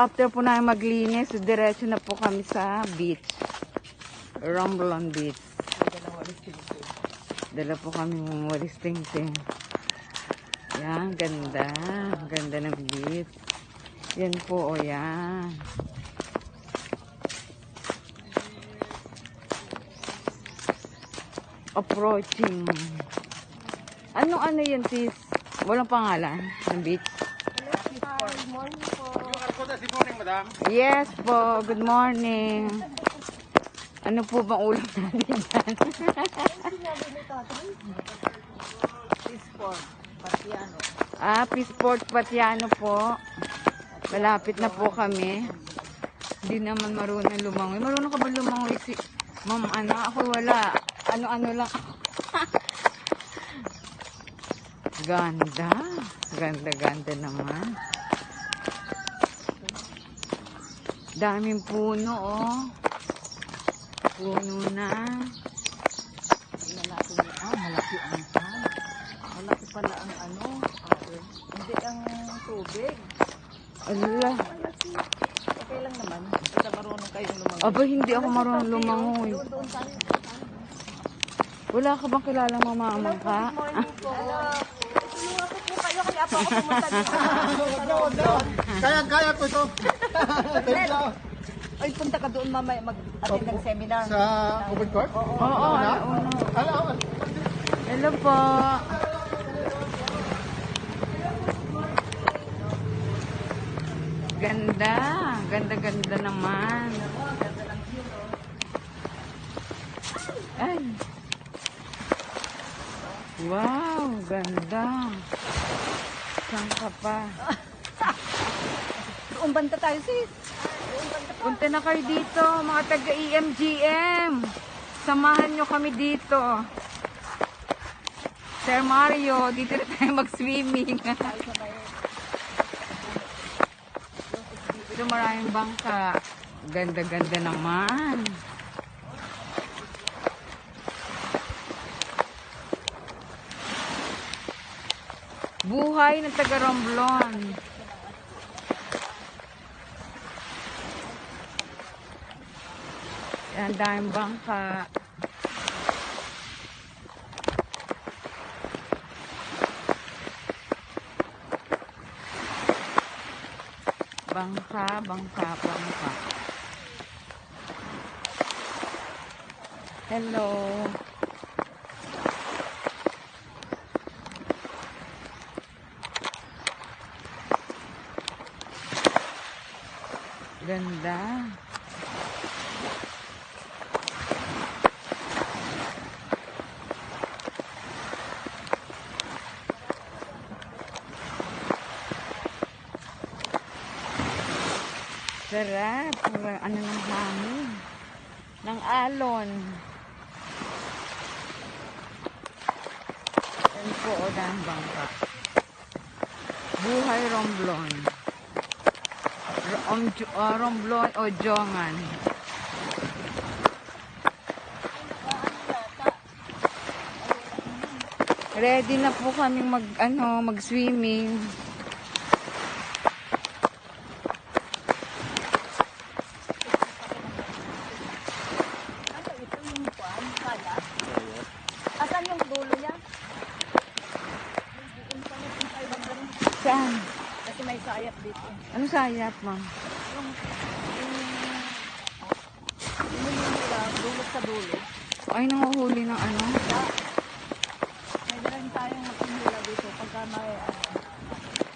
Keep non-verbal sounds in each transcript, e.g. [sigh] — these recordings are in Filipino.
after po namin maglinis, diretso na po kami sa beach. Romblon Beach. Dala po kami ng walis ting-ting. Yan, ganda. Ganda ng beach. Yan po, o yan. Approaching. Anong ano yan, sis? Walang pangalan ng beach? Yes po, good morning. Ano po bang ulam natin dyan? Sport, Patiano. ah, Peaceport Patiano po. Malapit na po kami. Hindi naman marunong lumangoy. Marunong ka ba lumangoy si... Ma'am, ano? Ako wala. Ano-ano lang. [laughs] Ganda. Ganda-ganda naman. Daming puno, oh. Puno na. Natin yung, ah, malaki ang pan. Malaki pala ang ano. Hindi ang tubig. Ala. Malaki. Okay lang naman. Basta marunong kayong lumago. Aba, hindi ako marunong lumangoy. Wala ka bang kilalang mamamang ka? Morning po. Tulungan ko po kayo kaya po ako pumunta dito. [laughs] Kaya, kaya ko ito. Ay, punta ka doon mamaya mag-attend ng seminar. Sa open court? Oo, oo. Ano, ano? Hello po. Ganda. Ganda-ganda naman. Ay. Wow, ganda. Saan ka pa? Doon banta tayo, sis. Punta na kayo dito, mga taga EMGM. Samahan nyo kami dito. Sir Mario, dito na tayo mag-swimming. dito maraming bangka. Ganda-ganda naman. Buhay ng taga Romblon. Yan, daming bangka. Bangka, bangka, bangka. Hello. Ganda. Sarap. Ang Ano ng hangin. Ng alon. Yan po o dahang bangka. Buhay Romblon. R- om, uh, Romblon o Jongan. Ready na po kaming mag ano mag-swimming. Ano ito yung kuan? Kala? Asan yung dulo niya? Doon pa natin tayo banggarin. Saan? Kasi may sayap dito. Ano sayap, ma'am? Yung, yung, yung nila, dulo sa dulo. Ay, nanguhuli ng ano? May dalang tayong makinila dito pagka may, ano,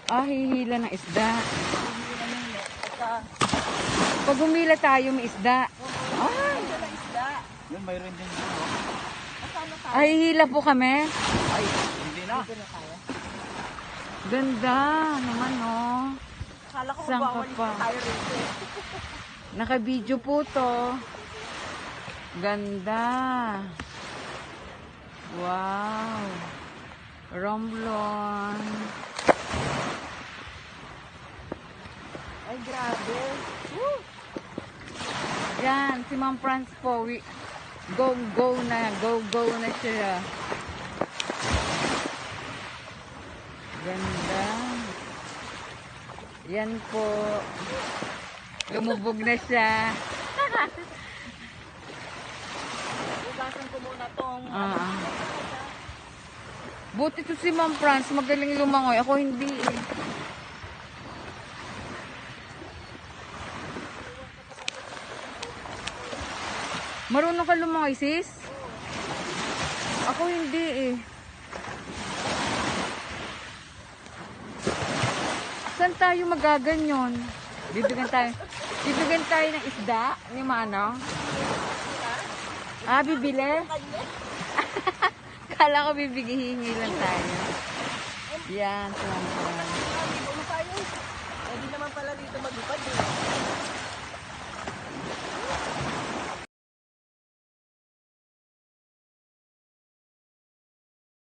Ah, hihila ng isda. hindi na yung pagka, Pag humila tayo, may isda. Ah, ito na isda. Yun, mayroon din dito. Kasama tayo. ay, hihila po kami. Ay, hindi na. Dito na tayo. Ganda naman, oh. Akala ko Saan ka magbawal pa? tayo rito. Naka-video po to. Ganda. Wow. Romblon. Ay, grabe. Yan, si Ma'am Franz po. We, go, go na. Go, go na siya. Ganda. Yan po. Lumubog na siya. Ugasan ko muna tong Ah. Buti to si Ma'am Franz, magaling lumangoy. Ako hindi eh. Marunong ka lumangoy, sis? Ako hindi eh. Saan tayo magaganyon? Bibigyan tayo. Bibigyan tayo ng isda ni Mano. Ah, bibili? [laughs] Kala ko bibigyan lang tayo. Yan, tuwang